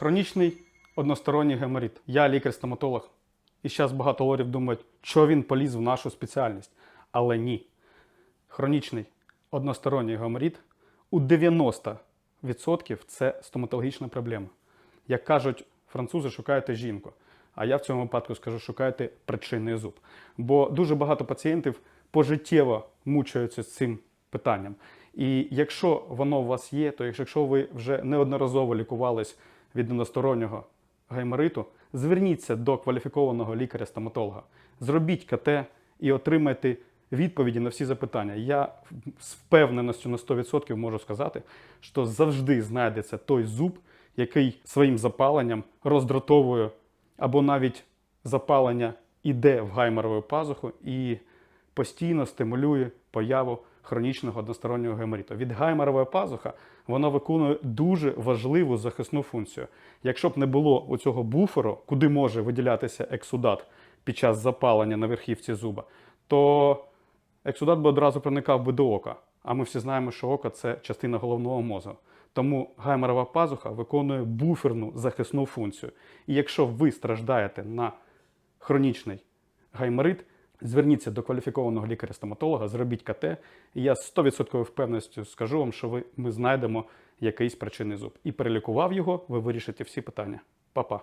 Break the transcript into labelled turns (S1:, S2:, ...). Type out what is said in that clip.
S1: Хронічний односторонній геморит. Я лікар-стоматолог. І зараз багато лорів думають, що він поліз в нашу спеціальність. Але ні. Хронічний односторонній геморит у 90% це стоматологічна проблема. Як кажуть французи, шукаєте жінку. А я в цьому випадку скажу, шукайте причинний зуб. Бо дуже багато пацієнтів пожиттєво мучаються з цим питанням. І якщо воно у вас є, то якщо ви вже неодноразово лікувались від одностороннього гаймориту, зверніться до кваліфікованого лікаря-стоматолога, зробіть КТ і отримайте відповіді на всі запитання. Я з впевненістю на 100% можу сказати, що завжди знайдеться той зуб, який своїм запаленням роздратовує або навіть запалення іде в гайморову пазуху і постійно стимулює появу хронічного одностороннього геморіту. Від гайморової пазуха вона виконує дуже важливу захисну функцію. Якщо б не було у цього буферу, куди може виділятися ексудат під час запалення на верхівці зуба, то ексудат би одразу проникав би до ока. А ми всі знаємо, що око це частина головного мозку. Тому гайморова пазуха виконує буферну захисну функцію. І якщо ви страждаєте на хронічний гайморит, зверніться до кваліфікованого лікаря-стоматолога, зробіть КТ, і я з 100% впевненістю скажу вам, що ви, ми знайдемо якийсь причинний зуб. І перелікував його, ви вирішите всі питання. Па-па.